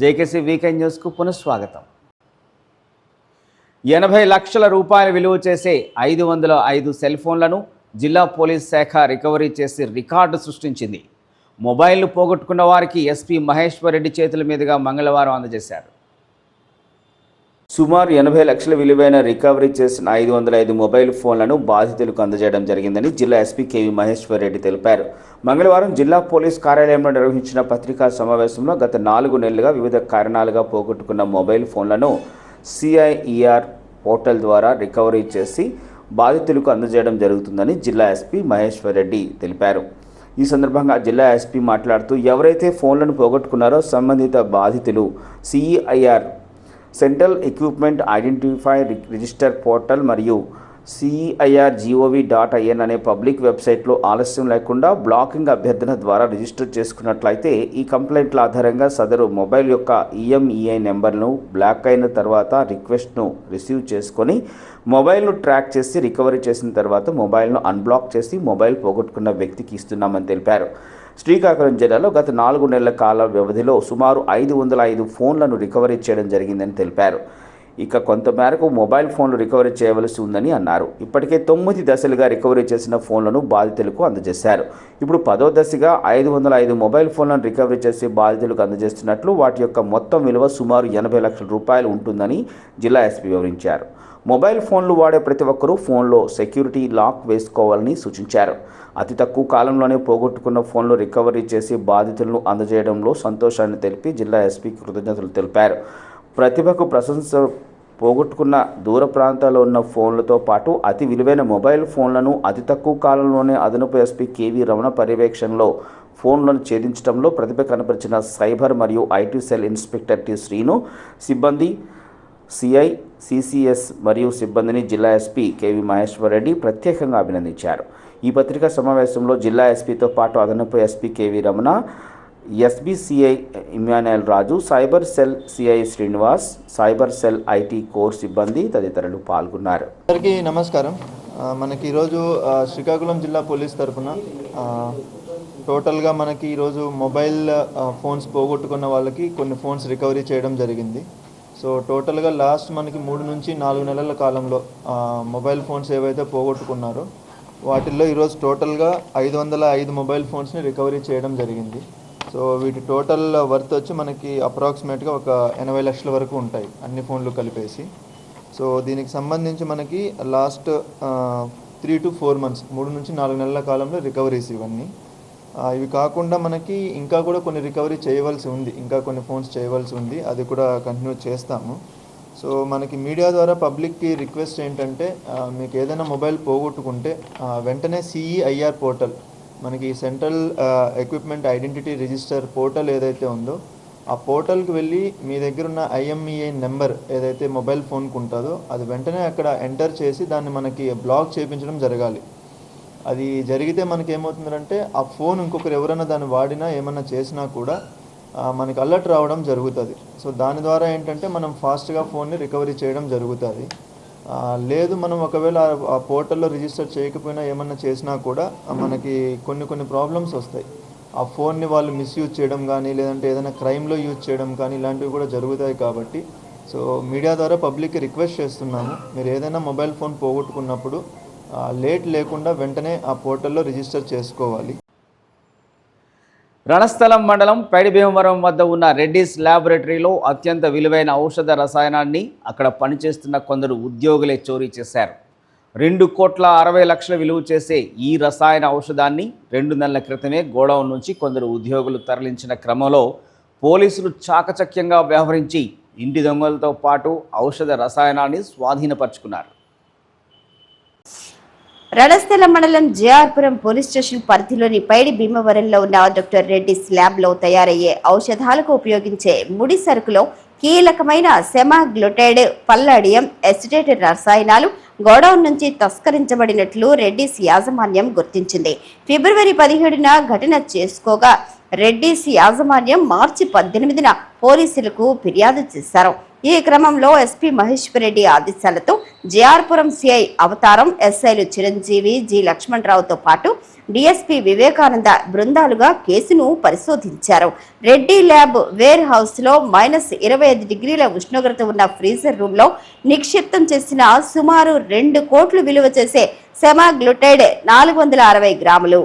JKC weekend న్యూస్కు పునఃస్వాగతం. ఎనభై లక్షల రూపాయల విలువ చేసే ఐదు వందల ఐదు సెల్ ఫోన్లను జిల్లా పోలీస్ శాఖ రికవరీ చేసి రికార్డు సృష్టించింది. మొబైల్ను పోగొట్టుకున్న వారికి ఎస్పీ మహేశ్వర్ రెడ్డి చేతుల మీదుగా మంగళవారం అందజేశారు. సుమారు ఎనభై లక్షల విలువైన రికవరీ చేసిన ఐదు వందల ఐదు మొబైల్ ఫోన్లను బాధితులకు అందజేయడం జరిగిందని జిల్లా ఎస్పీ కేవి మహేశ్వర్ రెడ్డి తెలిపారు. మంగళవారం జిల్లా పోలీస్ కార్యాలయంలో నిర్వహించిన పత్రికా సమావేశంలో గత నాలుగు నెలలుగా వివిధ కారణాలుగా పోగొట్టుకున్న మొబైల్ ఫోన్లను సిఐఈఆర్ పోర్టల్ ద్వారా రికవరీ చేసి బాధితులకు అందజేయడం జరుగుతుందని జిల్లా ఎస్పీ మహేశ్వర్ రెడ్డి తెలిపారు. ఈ సందర్భంగా జిల్లా ఎస్పీ మాట్లాడుతూ ఎవరైతే ఫోన్లను పోగొట్టుకున్నారో సంబంధిత బాధితులు CEIR central equipment identify register portal మరియు సిఐఆర్ జీఓవి డాట్ ఐఎన్ అనే పబ్లిక్ వెబ్సైట్లో ఆలస్యం లేకుండా బ్లాకింగ్ అభ్యర్థన ద్వారా రిజిస్టర్ చేసుకున్నట్లయితే ఈ కంప్లైంట్ల ఆధారంగా సదరు మొబైల్ యొక్క ఈఎంఈఐ నెంబర్ను బ్లాక్ అయిన తర్వాత రిక్వెస్ట్ను రిసీవ్ చేసుకొని మొబైల్ను ట్రాక్ చేసి రికవరీ చేసిన తర్వాత మొబైల్ను అన్బ్లాక్ చేసి మొబైల్ పోగొట్టుకున్న వ్యక్తికి ఇస్తున్నామని తెలిపారు. శ్రీకాకుళం జిల్లాలో గత నాలుగు నెలల కాల వ్యవధిలో సుమారు ఐదు వందల ఐదు ఫోన్లను రికవరీ చేయడం జరిగిందని తెలిపారు. ఇక కొంతమేరకు మొబైల్ ఫోన్లు రికవరీ చేయవలసి ఉందని అన్నారు. ఇప్పటికే తొమ్మిది దశలుగా రికవరీ చేసిన ఫోన్లను బాధితులకు అందజేశారు. ఇప్పుడు పదో దశగా ఐదు వందల ఐదు మొబైల్ ఫోన్లను రికవరీ చేసి బాధితులకు అందజేస్తున్నట్లు వాటి యొక్క మొత్తం విలువ సుమారు ఎనభై లక్షల రూపాయలు ఉంటుందని జిల్లా ఎస్పీ వివరించారు. మొబైల్ ఫోన్లు వాడే ప్రతి ఒక్కరూ ఫోన్లో సెక్యూరిటీ లాక్ వేసుకోవాలని సూచించారు. అతి తక్కువ కాలంలోనే పోగొట్టుకున్న ఫోన్లు రికవరీ చేసి బాధితులను అందజేయడంలో సంతోషాన్ని తెలిపి జిల్లా ఎస్పీ కృతజ్ఞతలు తెలిపారు. ప్రతిభకు ప్రశంస పోగొట్టుకున్న దూర ప్రాంతాల్లో ఉన్న ఫోన్లతో పాటు అతి విలువైన మొబైల్ ఫోన్లను అతి తక్కువ కాలంలోనే అదనపు ఎస్పీ కేవీ రమణ పర్యవేక్షణలో ఫోన్లను ఛేదించడంలో ప్రతిభ కనపరిచిన సైబర్ మరియు IT cell inspector T Srinu సిబ్బంది సిఐ సిసిఎస్ మరియు సిబ్బందిని జిల్లా ఎస్పీ కేవి మహేశ్వర్ రెడ్డి ప్రత్యేకంగా అభినందించారు. ఈ పత్రికా సమావేశంలో జిల్లా ఎస్పీతో పాటు అదనపు SP KV Ramana SBCI Emmanuel Raju cyber cell CI Srinivas cyber cell IT core సిబ్బంది తదితరులు పాల్గొన్నారు. అందరికీ నమస్కారం. మనకి ఈరోజు శ్రీకాకుళం జిల్లా పోలీస్ తరఫున టోటల్గా మనకి ఈరోజు మొబైల్ ఫోన్స్ పోగొట్టుకున్న వాళ్ళకి కొన్ని ఫోన్స్ రికవరీ చేయడం జరిగింది. సో టోటల్గా లాస్ట్ మనకి మూడు నుంచి నాలుగు నెలల కాలంలో మొబైల్ ఫోన్స్ ఏవైతే పోగొట్టుకున్నారో వాటిల్లో ఈరోజు టోటల్గా ఐదు వందల ఐదు మొబైల్ ఫోన్స్ని రికవరీ చేయడం జరిగింది. సో వీటి టోటల్ వర్త్ వచ్చి మనకి అప్రాక్సిమేట్గా ఒక ఎనభై లక్షల వరకు ఉంటాయి అన్ని ఫోన్లు కలిపేసి. సో దీనికి సంబంధించి మనకి last three to four months మూడు నుంచి నాలుగు నెలల కాలంలో రికవరీస్ ఇవన్నీ. ఇవి కాకుండా మనకి ఇంకా కూడా కొన్ని రికవరీ చేయవలసి ఉంది. ఇంకా కొన్ని ఫోన్స్ చేయవలసి ఉంది. అది కూడా కంటిన్యూ చేస్తాము. సో మనకి మీడియా ద్వారా పబ్లిక్కి రిక్వెస్ట్ ఏంటంటే మీకు ఏదైనా మొబైల్ పోగొట్టుకుంటే వెంటనే సిఈఐఆర్ పోర్టల్ మనకి central equipment identity register portal ఏదైతే ఉందో ఆ పోర్టల్కి వెళ్ళి మీ దగ్గర ఉన్న ఐఎంఈఐ నెంబర్ ఏదైతే మొబైల్ ఫోన్కి ఉంటుందో అది వెంటనే అక్కడ ఎంటర్ చేసి దాన్ని మనకి బ్లాక్ చేయించడం జరగాలి. అది జరిగితే మనకి ఏమవుతుందంటే ఆ ఫోన్ ఇంకొకరు ఎవరైనా దాన్ని వాడినా ఏమైనా చేసినా కూడా మనకి అలర్ట్ రావడం జరుగుతుంది. సో దాని ద్వారా ఏంటంటే మనం ఫాస్ట్గా ఫోన్ని రికవరీ చేయడం జరుగుతుంది. లేదు మనం ఒకవేళ ఆ- పోర్టల్లో రిజిస్టర్ చేయకపోయినా ఏమన్నా చేసినా కూడా మనకి కొన్ని కొన్ని ప్రాబ్లమ్స్ వస్తాయి. ఆ ఫోన్ని వాళ్ళు మిస్యూజ్ చేయడం కానీ లేదంటే ఏదైనా క్రైమ్లో యూజ్ చేయడం కానీ ఇలాంటివి కూడా జరుగుతాయి కాబట్టి. సో మీడియా ద్వారా పబ్లిక్కి రిక్వెస్ట్ చేస్తున్నాము. మీరు ఏదైనా మొబైల్ ఫోన్ పోగొట్టుకున్నప్పుడు లేట్ లేకుండా వెంటనే ఆ పోర్టల్లో రిజిస్టర్ చేసుకోవాలి. రణస్థలం మండలం పైడిభీమవరం వద్ద ఉన్న రెడ్డిస్ ల్యాబొరేటరీలో అత్యంత విలువైన ఔషధ రసాయనాన్ని అక్కడ పనిచేస్తున్న కొందరు ఉద్యోగులే చోరీ చేశారు. రెండు కోట్ల అరవై లక్షల విలువ చేసే ఈ రసాయన ఔషధాన్ని రెండు నెలల క్రితమే గోడౌన్ నుంచి కొందరు ఉద్యోగులు తరలించిన క్రమంలో పోలీసులు చాకచక్యంగా వ్యవహరించి ఇంటి దొంగలతో పాటు ఔషధ రసాయనాన్ని స్వాధీనపరుచుకున్నారు. రణస్థల మండలం జేఆర్పురం పోలీస్ స్టేషన్ పరిధిలోని పైడి భీమవరంలో ఉన్న డాక్టర్ రెడ్డి స్లాబ్లో తయారయ్యే ఔషధాలకు ఉపయోగించే ముడి సరుకులో కీలకమైన సెమాగ్లుటైడ్ పల్లాడియం ఎసిటేట్ రసాయనాలు గోడౌన్ నుంచి తస్కరించబడినట్లు రెడ్డిస్ యాజమాన్యం గుర్తించింది. ఫిబ్రవరి పదిహేడున ఘటన చేసుకోగా రెడ్డిస్ యాజమాన్యం మార్చి పద్దెనిమిదిన పోలీసులకు ఫిర్యాదు చేశారు. ఈ క్రమంలో ఎస్పీ మహేశ్వరరెడ్డి ఆదేశాలతో జేఆర్పురం సిఐ అవతారం ఎస్ఐలు చిరంజీవి జి లక్ష్మణరావుతో పాటు డిఎస్పీ వివేకానంద బృందాలుగా కేసును పరిశోధించారు. రెడ్డి ల్యాబ్ వేర్ హౌస్లో మైనస్ ఇరవై ఐదు డిగ్రీల ఉష్ణోగ్రత ఉన్న ఫ్రీజర్ రూమ్లో నిక్షిప్తం చేసిన సుమారు రెండు కోట్లు విలువ చేసే సెమాగ్లుటైడ్ నాలుగు వందల అరవై గ్రాములు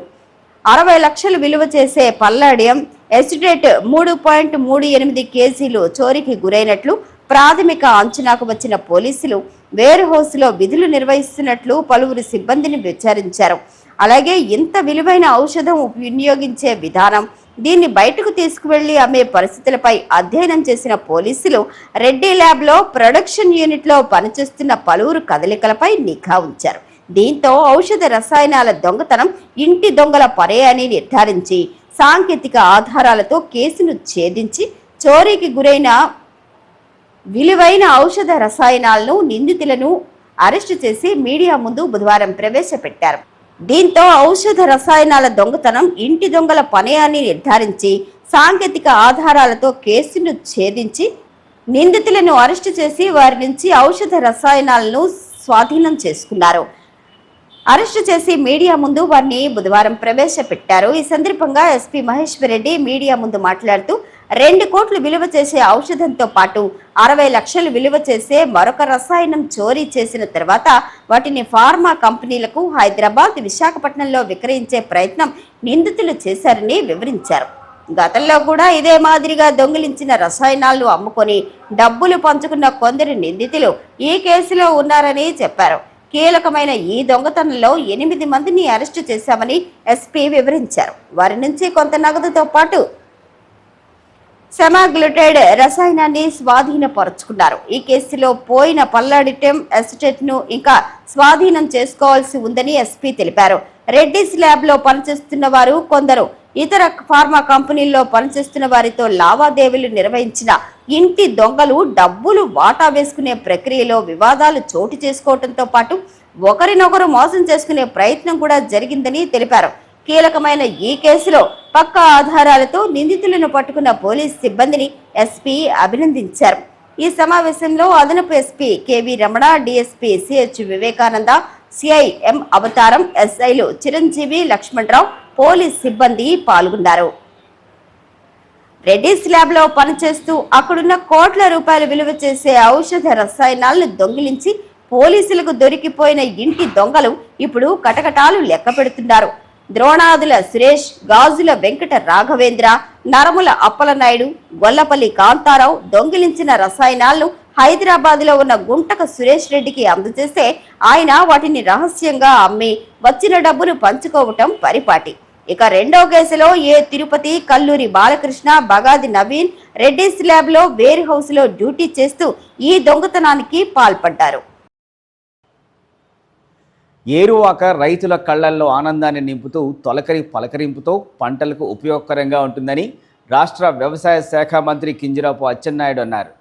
అరవై లక్షలు విలువ చేసే పల్లాడియం ఎసిడేట్ మూడు పాయింట్ మూడు ఎనిమిది కేజీలు చోరీకి గురైనట్లు ప్రాథమిక అంచనాకు వచ్చిన పోలీసులు వేర్ హౌస్లో విధులు నిర్వహిస్తున్నట్లు పలువురు సిబ్బందిని విచారించారు. అలాగే ఇంత విలువైన ఔషధం వినియోగించే విధానం దీన్ని బయటకు తీసుకువెళ్ళి అమ్మే పరిస్థితులపై అధ్యయనం చేసిన పోలీసులు రెడ్డి ల్యాబ్లో ప్రొడక్షన్ యూనిట్లో పనిచేస్తున్న పలువురు కదలికలపై నిఘా ఉంచారు. దీంతో ఔషధ రసాయనాల దొంగతనం ఇంటి దొంగల పరే అని నిర్ధారించి సాంకేతిక ఆధారాలతో కేసును ఛేదించి చోరీకి గురైన విలువైన ఔషధ రసాయనాలను నిందితులను అరెస్టు చేసి మీడియా ముందు బుధవారం ప్రవేశపెట్టారు. దీంతో ఔషధ రసాయనాల దొంగతనం ఇంటి దొంగల పనే అని నిర్ధారించి సాంకేతిక ఆధారాలతో కేసును ఛేదించి నిందితులను అరెస్టు చేసి వారి నుంచి ఔషధ రసాయనాలను స్వాధీనం చేసుకున్నారు. అరెస్టు చేసి మీడియా ముందు వారిని బుధవారం ప్రవేశపెట్టారు. ఈ సందర్భంగా ఎస్పీ మహేశ్వర్ రెడ్డి మీడియా ముందు మాట్లాడుతూ రెండు కోట్లు విలువ చేసే ఔషధంతో పాటు అరవై లక్షలు విలువ చేసే మరొక రసాయనం చోరీ చేసిన తర్వాత వాటిని ఫార్మా కంపెనీలకు హైదరాబాద్ విశాఖపట్నంలో విక్రయించే ప్రయత్నం నిందితులు చేశారని వివరించారు. గతంలో కూడా ఇదే మాదిరిగా దొంగిలించిన రసాయనాలను అమ్ముకొని డబ్బులు పంచుకున్న కొందరు నిందితులు ఈ కేసులో ఉన్నారని చెప్పారు. కీలకమైన ఈ దొంగతనంలో ఎనిమిది మందిని అరెస్టు చేశామని ఎస్పీ వివరించారు. వారి నుంచి కొంత నగదుతో పాటు సెమాగ్లుటైడ్ రసాయనాన్ని స్వాధీనపరుచుకున్నారు. ఈ కేసులో పోయిన పల్లాడిటెం ఎస్టేట్ను ఇంకా స్వాధీనం చేసుకోవాల్సి ఉందని ఎస్పీ తెలిపారు. రెడ్డిస్ ల్యాబ్లో పనిచేస్తున్న వారు కొందరు. ఇతర ఫార్మా కంపెనీల్లో పనిచేస్తున్న వారితో లావాదేవీలు నిర్వహించిన ఇంటి దొంగలు డబ్బులు వాటా వేసుకునే ప్రక్రియలో వివాదాలు చోటు చేసుకోవడంతో పాటు ఒకరినొకరు మోసం చేసుకునే ప్రయత్నం కూడా జరిగిందని తెలిపారు. కీలకమైన ఈ కేసులో పక్కా ఆధారాలతో నిందితులను పట్టుకున్న పోలీస్ సిబ్బందిని ఎస్పీ అభినందించారు. ఈ సమావేశంలో అదనపు SP K V Ramana DSP CH Vivekananda CI M. Avataram ఎస్ఐలు చిరంజీవి లక్ష్మణరావు పోలీస్ సిబ్బంది పాల్గొన్నారు. రెడ్డిస్ ల్యాబ్లో పనిచేస్తూ అక్కడున్న కోట్ల రూపాయలు విలువ చేసే ఔషధ రసాయనాలను దొంగిలించి పోలీసులకు దొరికిపోయిన ఇంటి దొంగలు ఇప్పుడు కటకటాలు లెక్క పెడుతున్నారు. ద్రోణాదుల సురేష్ గాజుల వెంకట రాఘవేంద్ర నరముల అప్పలనాయుడు గొల్లపల్లి కాంతారావు దొంగిలించిన రసాయనాలను హైదరాబాద్లో ఉన్న గుంటక సురేష్ రెడ్డికి అందజేస్తే ఆయన వాటిని రహస్యంగా అమ్మి వచ్చిన డబ్బును పంచుకోవటం పరిపాటి. ఇక రెండో కేసులో ఏ తిరుపతి కల్లూరి బాలకృష్ణ బగాది నవీన్ రెడ్డి స్లాబ్లో వేర్ హౌస్లో డ్యూటీ చేస్తూ ఈ దొంగతనానికి పాల్పడ్డారు. ఏరువాక రైతుల కళ్ళల్లో ఆనందాన్ని నింపుతూ తొలకరి పలకరింపుతో పంటలకు ఉపయోగకరంగా ఉంటుందని రాష్ట్ర వ్యవసాయ శాఖ మంత్రి కింజరాపు అచ్చెన్నాయుడు అన్నారు.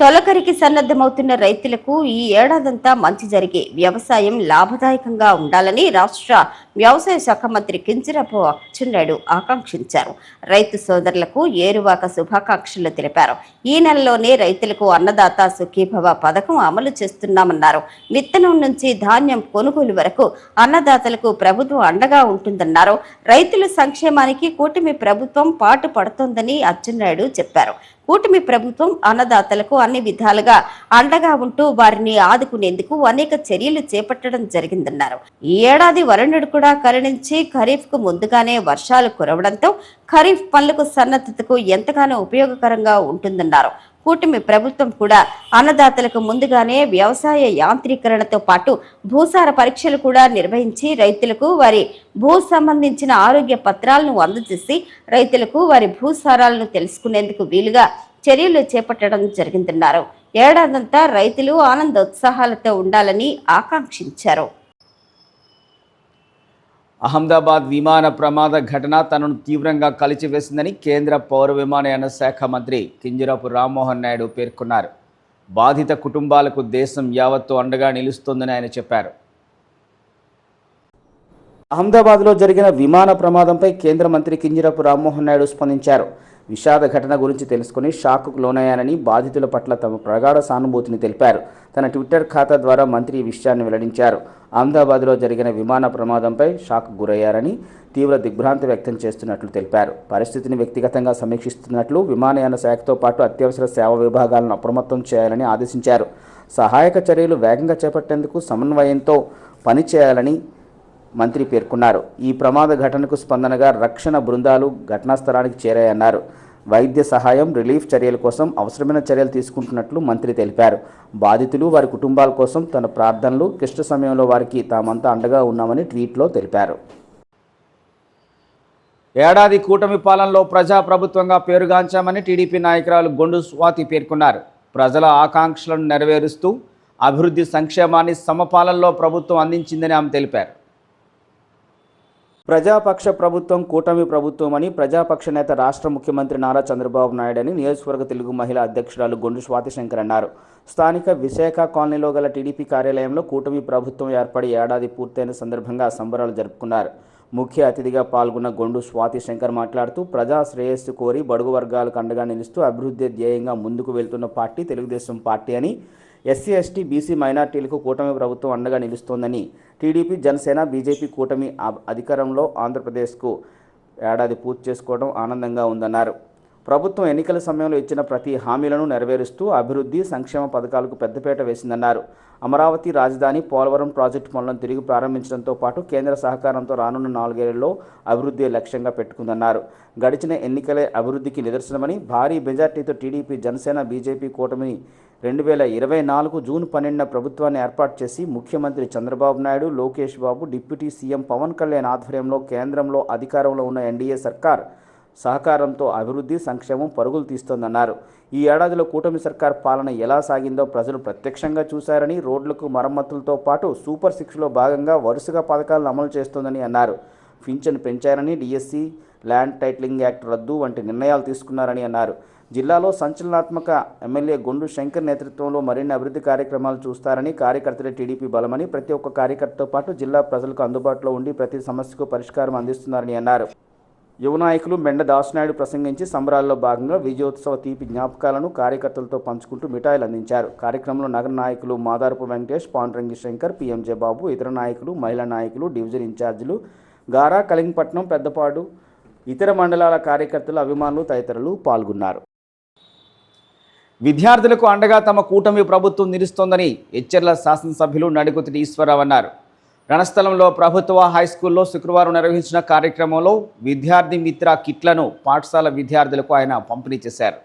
తొలకరికి సన్నద్ధమవుతున్న రైతులకు ఈ ఏడాదంతా మంచి జరిగి వ్యవసాయం లాభదాయకంగా ఉండాలని రాష్ట్ర వ్యవసాయ శాఖ మంత్రి కింజరాపు అచ్చెన్నాయుడు ఆకాంక్షించారు. రైతు సోదరులకు ఏరువాక శుభాకాంక్షలు తెలిపారు. ఈ నెలలోనే రైతులకు అన్నదాత సుఖీభవ పథకం అమలు చేస్తున్నామన్నారు. విత్తనం నుంచి ధాన్యం కొనుగోలు వరకు అన్నదాతలకు ప్రభుత్వం అండగా ఉంటుందన్నారు. రైతుల సంక్షేమానికి కూటమి ప్రభుత్వం పాటు పడుతోందని అచ్చెన్నాయుడు చెప్పారు. కూటమి ప్రభుత్వం అన్నదాతలకు అన్ని విధాలుగా అండగా ఉంటూ వారిని ఆదుకునేందుకు అనేక చర్యలు చేపట్టడం జరిగిందన్నారు. ఈ ఏడాది వరుణుడు కూడా కరుణించి ఖరీఫ్కు ముందుగానే వర్షాలు కురవడంతో ఖరీఫ్ పనులకు సన్నద్ధతకు ఎంతగానో ఉపయోగకరంగా ఉంటుందన్నారు. కూటమి ప్రభుత్వం కూడా అన్నదాతలకు ముందుగానే వ్యవసాయ యాంత్రీకరణతో పాటు భూసార పరీక్షలు కూడా నిర్వహించి రైతులకు వారి భూ సంబంధించిన ఆరోగ్య పత్రాలను అందజేసి రైతులకు వారి భూసారాలను తెలుసుకునేందుకు వీలుగా చర్యలు చేపట్టడం జరిగిందన్నారు. ఏడాదంతా రైతులు ఆనందోత్సాహాలతో ఉండాలని ఆకాంక్షించారు. అహ్మదాబాద్ విమాన ప్రమాద ఘటన తనను తీవ్రంగా కలిచివేసిందని కేంద్ర పౌర విమానయాన శాఖ మంత్రి కింజరాపు రామ్మోహన్ నాయుడు పేర్కొన్నారు. బాధిత కుటుంబాలకు దేశం యావత్తు అండగా నిలుస్తోందని ఆయన చెప్పారు. అహ్మదాబాద్లో జరిగిన విమాన ప్రమాదంపై కేంద్ర మంత్రి కింజరాపు రామ్మోహన్ నాయుడు స్పందించారు. విషాద ఘటన గురించి తెలుసుకుని షాక్కు లోనయ్యానని బాధితుల పట్ల తమ ప్రగాఢ సానుభూతిని తెలిపారు. తన ట్విట్టర్ ఖాతా ద్వారా మంత్రి ఈ విషయాన్ని వెల్లడించారు. అహ్మదాబాద్లో జరిగిన విమాన ప్రమాదంపై షాక్ గురయ్యారని తీవ్ర దిగ్భ్రాంతి వ్యక్తం చేస్తున్నట్లు తెలిపారు. పరిస్థితిని వ్యక్తిగతంగా సమీక్షిస్తున్నట్లు విమానయాన శాఖతో పాటు అత్యవసర సేవ విభాగాలను అప్రమత్తం చేయాలని ఆదేశించారు. సహాయక చర్యలు వేగంగా చేపట్టేందుకు సమన్వయంతో పనిచేయాలని మంత్రి పేర్కొన్నారు. ఈ ప్రమాద ఘటనకు స్పందనగా రక్షణ బృందాలు ఘటనా స్థలానికి చేరాయన్నారు. వైద్య సహాయం రిలీఫ్ చర్యల కోసం అవసరమైన చర్యలు తీసుకుంటున్నట్లు మంత్రి తెలిపారు. బాధితులు వారి కుటుంబాల కోసం తన ప్రార్థనలు క్లిష్ట సమయంలో వారికి తామంతా అండగా ఉన్నామని ట్వీట్లో తెలిపారు. ఏడాది కూటమి పాలనలో ప్రజాప్రభుత్వంగా పేరుగాంచామని టీడీపీ నాయకురాలు గొండు స్వాతి పేర్కొన్నారు. ప్రజల ఆకాంక్షలను నెరవేరుస్తూ అభివృద్ధి సంక్షేమాన్ని సమపాలనలో ప్రభుత్వం అందించిందని ఆమె తెలిపారు. ప్రజాపక్ష ప్రభుత్వం కూటమి ప్రభుత్వం అని ప్రజాపక్ష నేత రాష్ట్ర ముఖ్యమంత్రి నారా చంద్రబాబు నాయుడు అని నియోజకవర్గ తెలుగు మహిళా అధ్యక్షురాలు గొండు స్వాతి శంకర్ అన్నారు. స్థానిక విశాఖ కాలనీలో గల టీడీపీ కార్యాలయంలో కూటమి ప్రభుత్వం ఏర్పడి ఏడాది పూర్తయిన సందర్భంగా సంబరాలు జరుపుకున్నారు. ముఖ్య అతిథిగా పాల్గొన్న గొండు స్వాతి శంకర్ మాట్లాడుతూ ప్రజా శ్రేయస్సు కోరి బడుగు వర్గాలకు అండగా నిలుస్తూ అభివృద్ధి ధ్యేయంగా ముందుకు వెళ్తున్న పార్టీ తెలుగుదేశం పార్టీ అని ఎస్సీ ఎస్టీ బీసీ మైనార్టీలకు కూటమి ప్రభుత్వం అండగా నిలుస్తోందని టీడీపీ జనసేన బీజేపీ కూటమి అధికారంలో ఆంధ్రప్రదేశ్కు ఏడాది పూర్తి చేసుకోవడం ఆనందంగా ఉందన్నారు. ప్రభుత్వం ఎన్నికల సమయంలో ఇచ్చిన ప్రతి హామీలను నెరవేరుస్తూ అభివృద్ధి సంక్షేమ పథకాలకు పెద్దపీట వేసిందన్నారు. అమరావతి రాజధాని పోలవరం ప్రాజెక్టు పనులను తిరిగి ప్రారంభించడంతో పాటు కేంద్ర సహకారంతో రానున్న నాలుగేళ్ళలో అభివృద్ధి లక్ష్యంగా పెట్టుకుందన్నారు. గడిచిన ఎన్నికలే అభివృద్ధికి నిదర్శనమని భారీ మెజార్టీతో టీడీపీ జనసేన బీజేపీ కూటమిని రెండు వేల ఇరవై నాలుగు జూన్ పన్నెండున ప్రభుత్వాన్ని ఏర్పాటు చేసి ముఖ్యమంత్రి చంద్రబాబు నాయుడు లోకేష్ బాబు డిప్యూటీ సీఎం పవన్ కళ్యాణ్ ఆధ్వర్యంలో కేంద్రంలో అధికారంలో ఉన్న ఎన్డీఏ సర్కార్ సహకారంతో అభివృద్ధి సంక్షేమం పరుగులు తీస్తోందన్నారు. ఈ ఏడాదిలో కూటమి సర్కార్ పాలన ఎలా సాగిందో ప్రజలు ప్రత్యక్షంగా చూశారని రోడ్లకు మరమ్మతులతో పాటు సూపర్ సిక్స్లో భాగంగా వరుసగా పథకాలను అమలు చేస్తోందని అన్నారు. పింఛను పెంచారని డిఎస్సి ల్యాండ్ టైటిలింగ్ యాక్ట్ రద్దు వంటి నిర్ణయాలు తీసుకున్నారని అన్నారు. జిల్లాలో సంచలనాత్మక ఎమ్మెల్యే గొండు శంకర్ నేతృత్వంలో మరిన్ని అభివృద్ధి కార్యక్రమాలు చూస్తారని కార్యకర్తలే టీడీపీ బలమని ప్రతి ఒక్క కార్యకర్తతో పాటు జిల్లా ప్రజలకు అందుబాటులో ఉండి ప్రతి సమస్యకు పరిష్కారం అందిస్తున్నారని అన్నారు. యువ నాయకులు మెండ దాసునాయుడు ప్రసంగించి సంబరాల్లో భాగంగా విజయోత్సవ తీపి జ్ఞాపకాలను కార్యకర్తలతో పంచుకుంటూ మిఠాయిలు అందించారు. కార్యక్రమంలో నగర నాయకులు మాదారపు వెంకటేష్ పాండ్రంగి శంకర్ పిఎంజే బాబు ఇతర నాయకులు మహిళా నాయకులు డివిజన్ ఇన్ఛార్జీలు గారా కలింగపట్నం పెద్దపాడు ఇతర మండలాల కార్యకర్తలు అభిమానులు తదితరులు పాల్గొన్నారు. విద్యార్థులకు అండగా తమ కూటమి ప్రభుత్వం నిలుస్తోందని ఎచ్చెర్ల శాసనసభ్యులు నడికొతిటి ఈశ్వరరావు అన్నారు. రణస్థలంలో ప్రభుత్వ హై స్కూల్లో శుక్రవారం నిర్వహించిన కార్యక్రమంలో విద్యార్థి మిత్ర కిట్లను పాఠశాల విద్యార్థులకు ఆయన పంపిణీ చేశారు.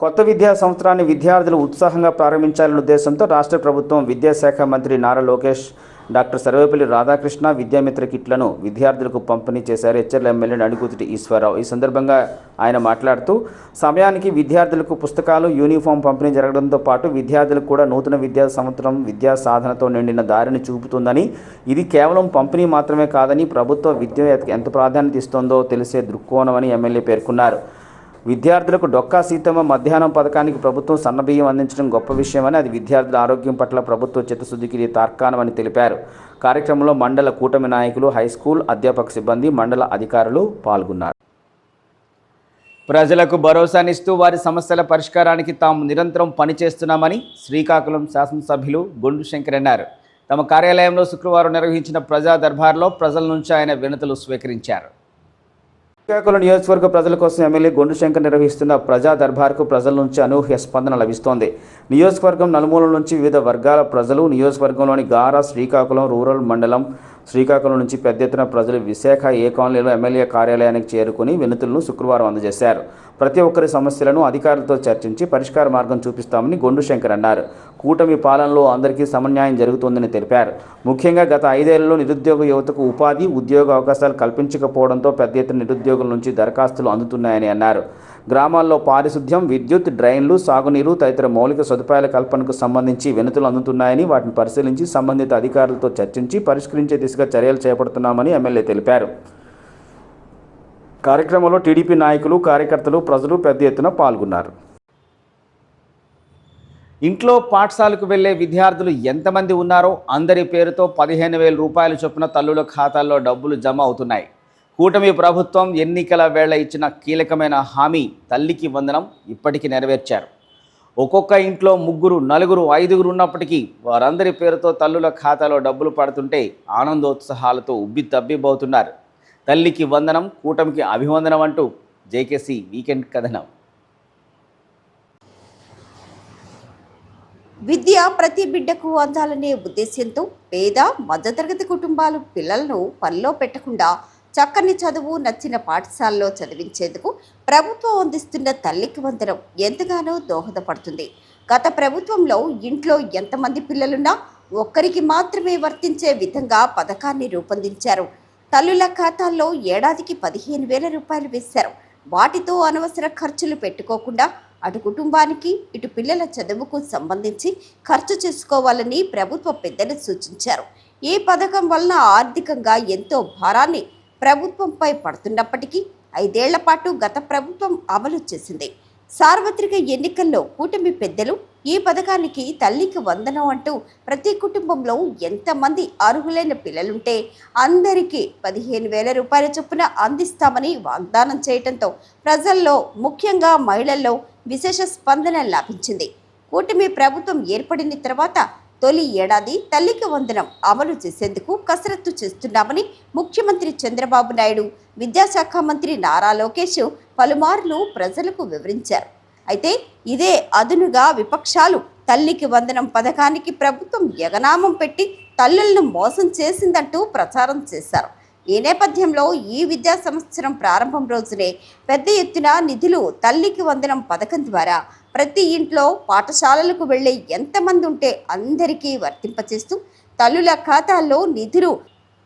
కొత్త విద్యా సంవత్సరాన్ని విద్యార్థులు ఉత్సాహంగా ప్రారంభించాలనే ఉద్దేశంతో రాష్ట్ర ప్రభుత్వం విద్యాశాఖ మంత్రి నారా లోకేష్ డాక్టర్ సర్వేపల్లి రాధాకృష్ణ విద్యామిత్ర కిట్లను విద్యార్థులకు పంపిణీ చేశారు. హెచ్చర్ల ఎమ్మెల్యే నడిగుతిటి ఈశ్వరరావు. ఈ సందర్భంగా ఆయన మాట్లాడుతూ సమయానికి విద్యార్థులకు పుస్తకాలు యూనిఫామ్ పంపిణీ జరగడంతో పాటు విద్యార్థులకు కూడా నూతన విద్యా సంవత్సరం విద్యా సాధనతో నిండిన దారిని చూపుతుందని ఇది కేవలం పంపిణీ మాత్రమే కాదని ప్రభుత్వ విద్య ఎంత ప్రాధాన్యత ఇస్తోందో తెలిసే దృక్కోణమని ఎమ్మెల్యే పేర్కొన్నారు. విద్యార్థులకు డొక్కా సీతమ్మ మధ్యాహ్నం పథకానికి ప్రభుత్వం సన్నబియ్యం అందించడం గొప్ప విషయమని అది విద్యార్థుల ఆరోగ్యం పట్ల ప్రభుత్వ చిత్తశుద్ధికి తార్కానమని తార్కాణమని తెలిపారు. కార్యక్రమంలో మండల కూటమి నాయకులు హై స్కూల్ అధ్యాపక సిబ్బంది మండల అధికారులు పాల్గొన్నారు. ప్రజలకు భరోసానిస్తూ వారి సమస్యల పరిష్కారానికి తాము నిరంతరం పనిచేస్తున్నామని శ్రీకాకుళం శాసనసభ్యులు గొండు శంకర్ అన్నారు. తమ కార్యాలయంలో శుక్రవారం నిర్వహించిన ప్రజా దర్బార్లో ప్రజల నుంచి ఆయన వినతులు స్వీకరించారు. శ్రీకాకుళం నియోజకవర్గ ప్రజల కోసం ఎమ్మెల్యే గొండు శంకర్ నిర్వహిస్తున్న ప్రజా దర్బార్కు ప్రజల నుంచి అనూహ్య స్పందన లభిస్తోంది. నియోజకవర్గం నలుమూలల నుంచి వివిధ వర్గాల ప్రజలు నియోజకవర్గంలోని గారా శ్రీకాకుళం రూరల్ మండలం శ్రీకాకుళం నుంచి పెద్ద ఎత్తున ప్రజలు విశాఖ ఏ కాలనీలో ఎమ్మెల్యే కార్యాలయానికి చేరుకుని వినతులను శుక్రవారం అందజేశారు. ప్రతి ఒక్కరి సమస్యలను అధికారులతో చర్చించి పరిష్కార మార్గం చూపిస్తామని గొండు శంకర్ అన్నారు. కూటమి పాలనలో అందరికీ సమన్యాయం జరుగుతోందని తెలిపారు. ముఖ్యంగా గత ఐదేళ్ళలో నిరుద్యోగ యువతకు ఉపాధి ఉద్యోగ అవకాశాలు కల్పించకపోవడంతో పెద్ద ఎత్తున నిరుద్యోగుల నుంచి దరఖాస్తులు అందుతున్నాయని అన్నారు. గ్రామాల్లో పారిశుద్ధ్యం విద్యుత్ డ్రైన్లు సాగునీరు తదితర మౌలిక సదుపాయాల కల్పనకు సంబంధించి వినతులు అందుతున్నాయని వాటిని పరిశీలించి సంబంధిత అధికారులతో చర్చించి పరిష్కరించే దిశగా చర్యలు చేపడుతున్నామని ఎమ్మెల్యే తెలిపారు. కార్యక్రమంలో టీడీపీ నాయకులు కార్యకర్తలు ప్రజలు పెద్ద ఎత్తున పాల్గొన్నారు. ఇంట్లో పాఠశాలకు వెళ్ళే విద్యార్థులు ఎంతమంది ఉన్నారో అందరి పేరుతో పదిహేను వేల రూపాయల చొప్పున తల్లుల ఖాతాల్లో డబ్బులు జమ అవుతున్నాయి. కూటమి ప్రభుత్వం ఎన్నికల వేళ ఇచ్చిన కీలకమైన హామీ తల్లికి వందనం ఇప్పటికీ నెరవేర్చారు. ఒక్కొక్క ఇంట్లో ముగ్గురు నలుగురు ఐదుగురు ఉన్నప్పటికీ వారందరి పేరుతో తల్లుల ఖాతాలో డబ్బులు పడుతుంటే ఆనందోత్సాహాలతో ఉబ్బి తబ్బిబ్బవుతున్నారు తల్లికి వందనం కూటమికి అభివందనం అంటూ జేకేసీ వీకెండ్ కథనం. విద్య ప్రతి బిడ్డకు అందాలనే ఉద్దేశ్యంతో పేద మధ్యతరగతి కుటుంబాలు పిల్లలను పనిలో పెట్టకుండా చక్కని చదువు నచ్చిన పాఠశాలలో చదివించేందుకు ప్రభుత్వం అందిస్తున్న తల్లికి వందనం ఎంతగానో దోహదపడుతుంది. గత ప్రభుత్వంలో ఇంట్లో ఎంతమంది పిల్లలున్నా ఒక్కరికి మాత్రమే వర్తించే విధంగా పథకాన్ని రూపొందించారు. తల్లుల ఖాతాల్లో ఏడాదికి పదిహేను వేల రూపాయలు వేశారు. వాటితో అనవసర ఖర్చులు పెట్టుకోకుండా అటు కుటుంబానికి ఇటు పిల్లల చదువుకు సంబంధించి ఖర్చు చేసుకోవాలని ప్రభుత్వ పెద్దలు సూచించారు. ఈ పథకం వలన ఆర్థికంగా ఎంతో భారాన్ని ప్రభుత్వంపై పడుతున్నప్పటికీ ఐదేళ్ళ పాటు గత ప్రభుత్వం అమలు చేసింది. సార్వత్రిక ఎన్నికల్లో కూటమి పెద్దలు ఈ పథకానికి తల్లికి వందనం అంటూ ప్రతి కుటుంబంలో ఎంతమంది అర్హులైన పిల్లలుంటే అందరికీ పదిహేను వేల రూపాయల చొప్పున అందిస్తామని వాగ్దానం చేయడంతో ప్రజల్లో ముఖ్యంగా మహిళల్లో విశేష స్పందన లభించింది. కూటమి ప్రభుత్వం ఏర్పడిన తర్వాత తొలి ఏడాది తల్లికి వందనం అమలు చేసేందుకు కసరత్తు చేస్తున్నామని ముఖ్యమంత్రి చంద్రబాబు నాయుడు విద్యాశాఖ మంత్రి నారా లోకేష్ పలుమార్లు ప్రజలకు వివరించారు. అయితే ఇదే అదునుగా విపక్షాలు తల్లికి వందనం పథకానికి ప్రభుత్వం ఎగనామం పెట్టి తల్లులను మోసం చేసిందంటూ ప్రచారం చేశారు. ఈ నేపథ్యంలో ఈ విద్యా సంవత్సరం ప్రారంభం రోజునే పెద్ద ఎత్తున నిధులు తల్లికి వందనం పథకం ద్వారా ప్రతి ఇంట్లో పాఠశాలలకు వెళ్ళే ఎంతమంది ఉంటే అందరికీ వర్తింపచేస్తూ తల్లుల ఖాతాల్లో నిధులు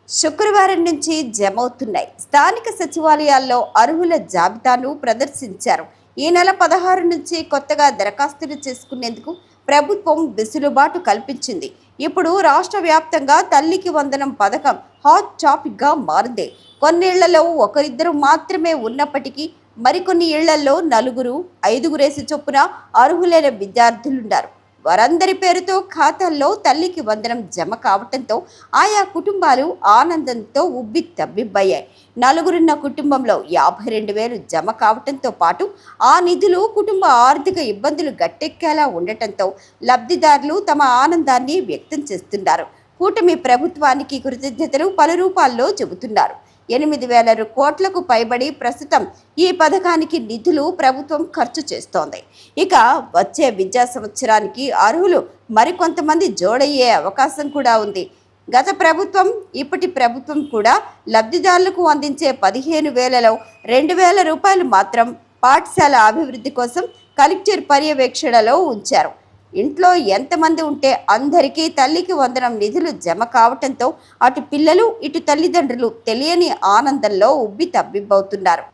శుక్రవారం నుంచి జమ అవుతున్నాయి స్థానిక సచివాలయాల్లో అర్హుల జాబితాను ప్రదర్శించారు. ఈ నెల పదహారు నుంచి కొత్తగా దరఖాస్తులు చేసుకునేందుకు ప్రభుత్వం వెసులుబాటు కల్పించింది. ఇప్పుడు రాష్ట్ర వ్యాప్తంగా తల్లికి వందనం పథకం హాట్ టాపిక్గా మారింది. కొన్నేళ్ళలో ఒకరిద్దరు మాత్రమే ఉన్నప్పటికీ మరికొన్ని ఇళ్ళలో నలుగురు ఐదుగురేసి చొప్పున అర్హులైన విద్యార్థులున్నారు వారందరి పేరుతో ఖాతాల్లో తల్లికి వందనం జమ కావటంతో ఆయా కుటుంబాలు ఆనందంతో ఉబ్బి తబ్బిబ్బయ్యాయి. నలుగురున్న కుటుంబంలో యాభై రెండు వేలు జమ కావటంతో పాటు ఆ నిధులు కుటుంబ ఆర్థిక ఇబ్బందులు గట్టెక్కేలా ఉండటంతో లబ్ధిదారులు తమ ఆనందాన్ని వ్యక్తం చేస్తున్నారు. కూటమి ప్రభుత్వానికి కృతజ్ఞతలు పలు రూపాల్లో చెబుతున్నారు. ఎనిమిది వేల కోట్లకు పైబడి ప్రస్తుతం ఈ పథకానికి నిధులు ప్రభుత్వం ఖర్చు చేస్తోంది. ఇక వచ్చే విద్యా సంవత్సరానికి అర్హులు మరికొంతమంది జోడయ్యే అవకాశం కూడా ఉంది. గత ప్రభుత్వం ఇప్పటి ప్రభుత్వం కూడా లబ్ధిదారులకు అందించే పదిహేను వేలలో రెండు వేల రూపాయలు మాత్రం పాఠశాల అభివృద్ధి కోసం కలెక్టర్ పర్యవేక్షణలో ఉంచారు. ఇంట్లో ఎంతమంది ఉంటే అందరికీ తల్లికి వందనం నిధులు జమ కావటంతో అటు పిల్లలు ఇటు తల్లిదండ్రులు తెలియని ఆనందంలో ఉబ్బి తబ్బిబ్బవుతున్నారు.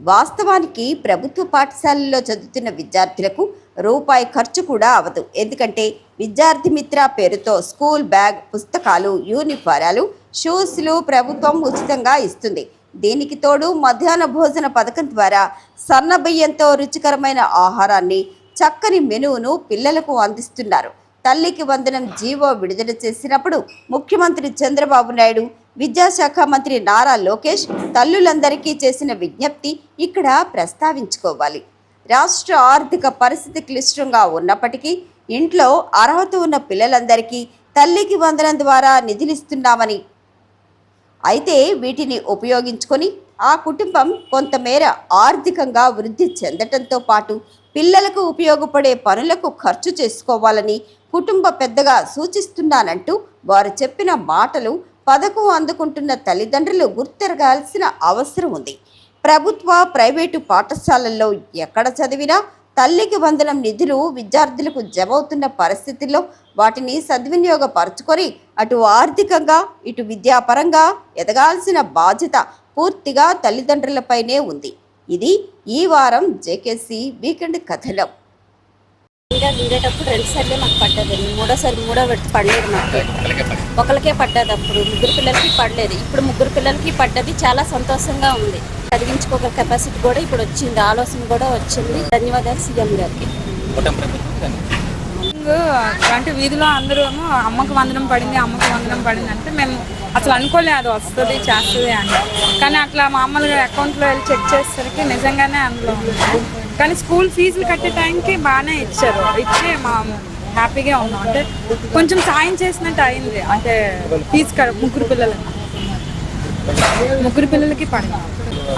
వాస్తవానికి ప్రభుత్వ పాఠశాలల్లో చదువుతున్న విద్యార్థులకు రూపాయి ఖర్చు కూడా అవదు ఎందుకంటే విద్యార్థి మిత్ర పేరుతో స్కూల్ బ్యాగ్ పుస్తకాలు యూనిఫారాలు షూస్లు ప్రభుత్వం ఉచితంగా ఇస్తుంది. దీనికి తోడు మధ్యాహ్న భోజన పథకం ద్వారా సన్న బియ్యంతో రుచికరమైన ఆహారాన్ని చక్కని మెనువును పిల్లలకు అందిస్తున్నారు. తల్లికి వందనం జీవో విడుదల చేసినప్పుడు ముఖ్యమంత్రి చంద్రబాబు నాయుడు విద్యాశాఖ మంత్రి నారా లోకేష్ తల్లులందరికీ చేసిన విజ్ఞప్తి ఇక్కడ ప్రస్తావించుకోవాలి. రాష్ట్ర ఆర్థిక పరిస్థితి క్లిష్టంగా ఉన్నప్పటికీ ఇంట్లో అర్హత ఉన్న పిల్లలందరికీ తల్లికి వందనం ద్వారా నిధులిస్తున్నామని అయితే వీటిని ఉపయోగించుకొని ఆ కుటుంబం కొంతమేర ఆర్థికంగా వృద్ధి చెందటంతో పాటు పిల్లలకు ఉపయోగపడే పనులకు ఖర్చు చేసుకోవాలని కుటుంబ పెద్దగా సూచిస్తున్నానంటూ వారు చెప్పిన మాటలు పథకం అందుకుంటున్న తల్లిదండ్రులు గుర్తెరగాల్సిన అవసరం ఉంది. ప్రభుత్వ ప్రైవేటు పాఠశాలల్లో ఎక్కడ చదివినా తల్లికి వందనం నిధులు విద్యార్థులకు జమవుతున్న పరిస్థితుల్లో వాటిని సద్వినియోగపరచుకొని అటు ఆర్థికంగా ఇటు విద్యాపరంగా ఎదగాల్సిన బాధ్యత పూర్తిగా తల్లిదండ్రులపైనే ఉంది. ఇది ఈ వారం జేకేసీ వీకెండ్ కథలం ఇంకా దిగేటప్పుడు రెండు సార్లు మాకు పడ్డది. మూడోసారి మూడో పెడితే పడలేదు మాకు. ఒకరికే పడ్డది అప్పుడు. ముగ్గురు పిల్లలకి పడలేదు. ఇప్పుడు ముగ్గురు పిల్లలకి పడ్డది. చాలా సంతోషంగా ఉంది. చదివించుకోగల కెపాసిటీ కూడా ఇప్పుడు వచ్చింది. ఆలోచన కూడా వచ్చింది. ధన్యవాదాలు సీఎం గారికి. అంటే వీధిలో అందరూ అమ్మకు వందనం పడింది అమ్మకు వందనం పడింది అంటే మేము అసలు అనుకోలే అది వస్తుంది చేస్తుంది అని. కానీ అట్లా మామూలుగా అకౌంట్లో వెళ్ళి చెక్ చేసేసరికి నిజంగానే అందులో కానీ స్కూల్ ఫీజులు కట్టే టైంకి బాగానే ఇచ్చారు. ఇచ్చి మా హ్యాపీగా ఉన్నాం. అంటే కొంచెం సాయం చేసినట్టు అయింది. అంటే ఫీజు కడ ముగ్గురు పిల్లలకి. ముగ్గురు పిల్లలకి పడింది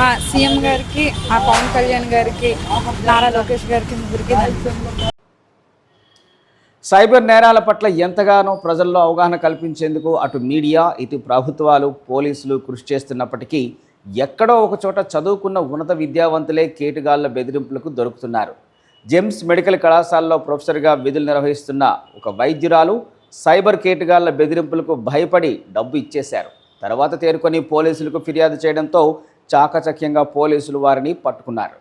ఆ సీఎం గారికి ఆ పవన్ కళ్యాణ్ గారికి నారా లోకేష్ గారికి ముగ్గురికి సైబర్ నేరాల పట్ల ఎంతగానో ప్రజల్లో అవగాహన కల్పించేందుకు అటు మీడియా ఇటు ప్రభుత్వాలు పోలీసులు కృషి చేస్తున్నప్పటికీ ఎక్కడో ఒకచోట చదువుకున్న ఉన్నత విద్యావంతులే కేటుగాళ్ళ బెదిరింపులకు దొరుకుతున్నారు. జెమ్స్ మెడికల్ కళాశాలలో ప్రొఫెసర్గా విధులు నిర్వహిస్తున్న ఒక వైద్యురాలు సైబర్ కేటుగాళ్ళ బెదిరింపులకు భయపడి డబ్బు ఇచ్చేశారు. తర్వాత తేరుకొని పోలీసులకు ఫిర్యాదు చేయడంతో చాకచక్యంగా పోలీసులు వారిని పట్టుకున్నారు.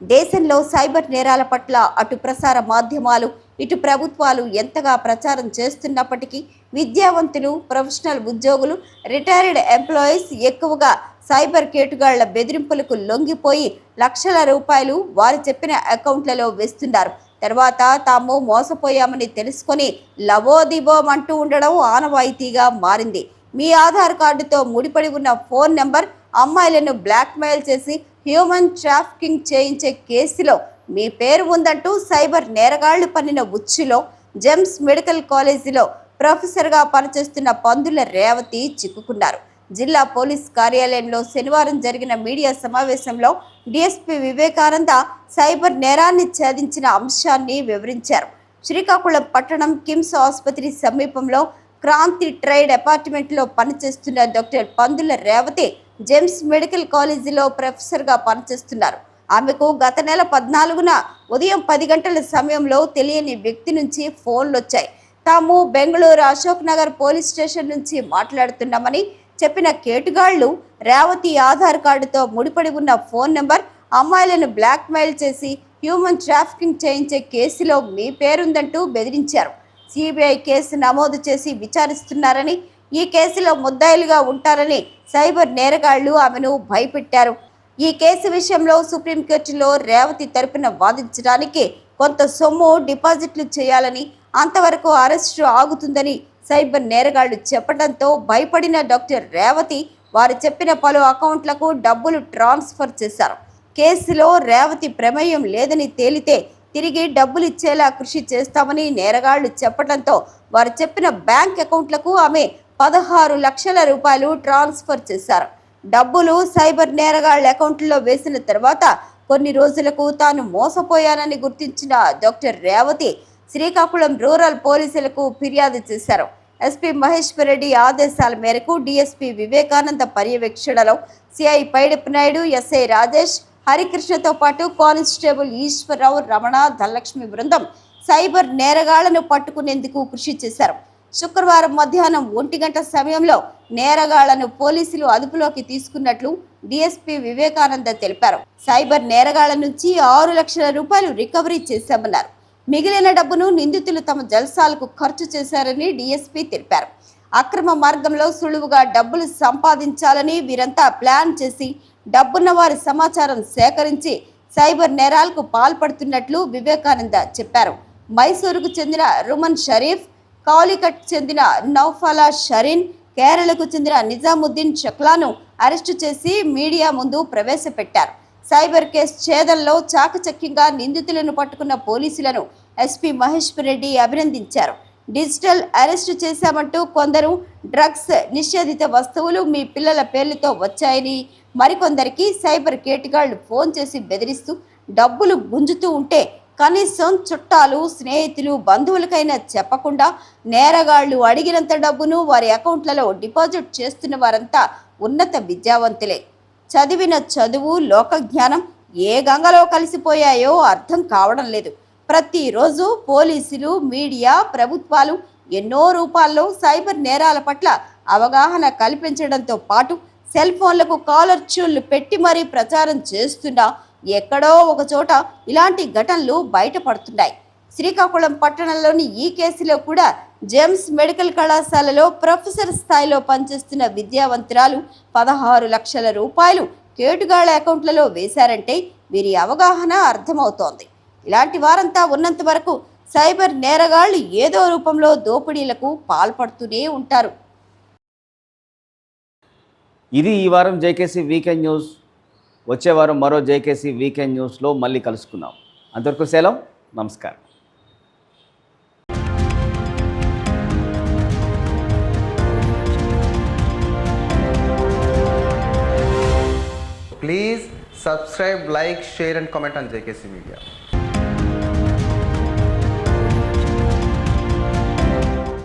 దేశంలో సైబర్ నేరాల పట్ల అటు ప్రసార మాధ్యమాలు ఇటు ప్రభుత్వాలు ఎంతగా ప్రచారం చేస్తున్నప్పటికీ విద్యావంతులు ప్రొఫెషనల్ ఉద్యోగులు రిటైర్డ్ ఎంప్లాయీస్ ఎక్కువగా సైబర్ కేటుగాళ్ళ బెదిరింపులకు లొంగిపోయి లక్షల రూపాయలు వారు చెప్పిన అకౌంట్లలో వేస్తున్నారు. తర్వాత తాము మోసపోయామని తెలుసుకొని లవోదిబోం అంటూ ఉండడం ఆనవాయితీగా మారింది. మీ ఆధార్ కార్డుతో ముడిపడి ఉన్న ఫోన్ నెంబర్ అమ్మాయిలను బ్లాక్మెయిల్ చేసి హ్యూమన్ ట్రాఫికింగ్ చేయించే కేసులో మీ పేరు ఉందంటూ సైబర్ నేరగాళ్ళు పన్నిన ఉచ్చులో జెమ్స్ మెడికల్ కాలేజీలో ప్రొఫెసర్గా పనిచేస్తున్న పందుల రేవతి చిక్కుకున్నారు. జిల్లా పోలీస్ కార్యాలయంలో శనివారం జరిగిన మీడియా సమావేశంలో డిఎస్పీ వివేకానంద సైబర్ నేరాన్ని ఛేదించిన అంశాన్ని వివరించారు. శ్రీకాకుళం పట్టణం కిమ్స్ ఆసుపత్రి సమీపంలో క్రాంతి ట్రైడ్ అపార్ట్మెంట్లో పనిచేస్తున్న డాక్టర్ పందుల రేవతి జేమ్స్ మెడికల్ కాలేజీలో ప్రొఫెసర్గా పనిచేస్తున్నారు. ఆమెకు గత నెల పద్నాలుగున ఉదయం పది గంటల సమయంలో తెలియని వ్యక్తి నుంచి ఫోన్లు వచ్చాయి తాము బెంగళూరు అశోక్ నగర్ పోలీస్ స్టేషన్ నుంచి మాట్లాడుతున్నామని చెప్పిన కేటుగాళ్ళు రేవతి ఆధార్ కార్డుతో ముడిపడి ఉన్న ఫోన్ నెంబర్ అమ్మాయిలను బ్లాక్మెయిల్ చేసి హ్యూమన్ ట్రాఫికింగ్ చేయించే కేసులో మీ పేరుందంటూ బెదిరించారు. సిబిఐ కేసు నమోదు చేసి విచారిస్తున్నారని ఈ కేసులో ముద్దాయిలుగా ఉంటారని సైబర్ నేరగాళ్ళు ఆమెను భయపెట్టారు. ఈ కేసు విషయంలో సుప్రీంకోర్టులో రేవతి తరపున వాదించడానికి కొంత సొమ్ము డిపాజిట్లు చేయాలని అంతవరకు అరెస్టు ఆగుతుందని సైబర్ నేరగాళ్ళు చెప్పడంతో భయపడిన డాక్టర్ రేవతి వారు చెప్పిన పలు అకౌంట్లకు డబ్బులు ట్రాన్స్ఫర్ చేశారు. కేసులో రేవతి ప్రమేయం లేదని తేలితే తిరిగి డబ్బులు ఇచ్చేలా కృషి చేస్తామని నేరగాళ్ళు చెప్పడంతో వారు చెప్పిన బ్యాంక్ అకౌంట్లకు ఆమె పదహారు లక్షల రూపాయలు ట్రాన్స్ఫర్ చేశారు. డబ్బులు సైబర్ నేరగాళ్ళ అకౌంట్లో వేసిన తర్వాత కొన్ని రోజులకు తాను మోసపోయానని గుర్తించిన డాక్టర్ రేవతి శ్రీకాకుళం రూరల్ పోలీసులకు ఫిర్యాదు చేశారు. ఎస్పీ మహేశ్వర్ రెడ్డి ఆదేశాల మేరకు డీఎస్పీ వివేకానంద పర్యవేక్షణలో సిఐ పైడపు నాయుడు ఎస్ఐ రాజేష్ హరికృష్ణతో పాటు కానిస్టేబుల్ ఈశ్వరరావు రమణ ధనలక్ష్మి బృందం సైబర్ నేరగాళ్ళను పట్టుకునేందుకు కృషి చేశారు. శుక్రవారం మధ్యాహ్నం ఒంటి గంట సమయంలో నేరగాళ్ళను పోలీసులు అదుపులోకి తీసుకున్నట్లు డీఎస్పీ వివేకానంద తెలిపారు. సైబర్ నేరగాళ్ళ నుంచి ఆరు లక్షల రూపాయలు రికవరీ చేశామన్నారు. మిగిలిన డబ్బును నిందితులు తమ జల్సాలకు ఖర్చు చేశారని డీఎస్పీ తెలిపారు. అక్రమ మార్గంలో సులువుగా డబ్బులు సంపాదించాలని వీరంతా ప్లాన్ చేసి డబ్బున్న వారి సమాచారం సేకరించి సైబర్ నేరాలకు పాల్పడుతున్నట్లు వివేకానంద చెప్పారు. మైసూరుకు చెందిన రుమన్ షరీఫ్ కాలికట్ చెందిన నౌఫలా షరీన్ కేరళకు చెందిన నిజాముద్దీన్ షక్లాను అరెస్టు చేసి మీడియా ముందు ప్రవేశపెట్టారు. సైబర్ కేసు ఛేదంలో చాకచక్యంగా నిందితులను పట్టుకున్న పోలీసులను ఎస్పీ మహేశ్వర్ రెడ్డి అభినందించారు. డిజిటల్ అరెస్టు చేశామంటూ కొందరు డ్రగ్స్ నిషేధిత వస్తువులు మీ పిల్లల పేర్లతో వచ్చాయని మరికొందరికి సైబర్ కేటుగాళ్ళు ఫోన్ చేసి బెదిరిస్తూ డబ్బులు గుంజుతూ ఉంటే కనీసం చుట్టాలు స్నేహితులు బంధువులకైనా చెప్పకుండా నేరగాళ్ళు అడిగినంత డబ్బును వారి అకౌంట్లలో డిపాజిట్ చేస్తున్న వారంతా ఉన్నత విద్యావంతులే. చదివిన చదువు లోక జ్ఞానం ఏ గంగలో కలిసిపోయాయో అర్థం కావడం లేదు. ప్రతిరోజు పోలీసులు మీడియా ప్రభుత్వాలు ఎన్నో రూపాల్లో సైబర్ నేరాల పట్ల అవగాహన కల్పించడంతో పాటు సెల్ ఫోన్లకు కాలర్ ట్యూన్లు పెట్టి మరీ ప్రచారం చేస్తున్నా ఎక్కడో ఒక చోట ఇలాంటి ఘటనలు బయటపడుతున్నాయి. శ్రీకాకుళం పట్టణంలోని ఈ కేసులో కూడా జేమ్స్ మెడికల్ కళాశాలలో ప్రొఫెసర్ స్థాయిలో పనిచేస్తున్న విద్యావంతురాలు పదహారు లక్షల రూపాయలు కేటుగాళ్ళ అకౌంట్లలో వేశారంటే వీరి అవగాహన అర్థమవుతోంది. ఇలాంటి వారంతా ఉన్నంత వరకు సైబర్ నేరగాళ్ళు ఏదో రూపంలో దోపిడీలకు పాల్పడుతూనే ఉంటారు. ఇది ఈ వారం జేకేసీ వీకెండ్ న్యూస్. వచ్చేవారం మరో జేకేసీ వీకెండ్ న్యూస్లో మళ్ళీ కలుసుకుందాం. అంతవరకు సెలవు నమస్కారం. Please subscribe like share and comment on JKC media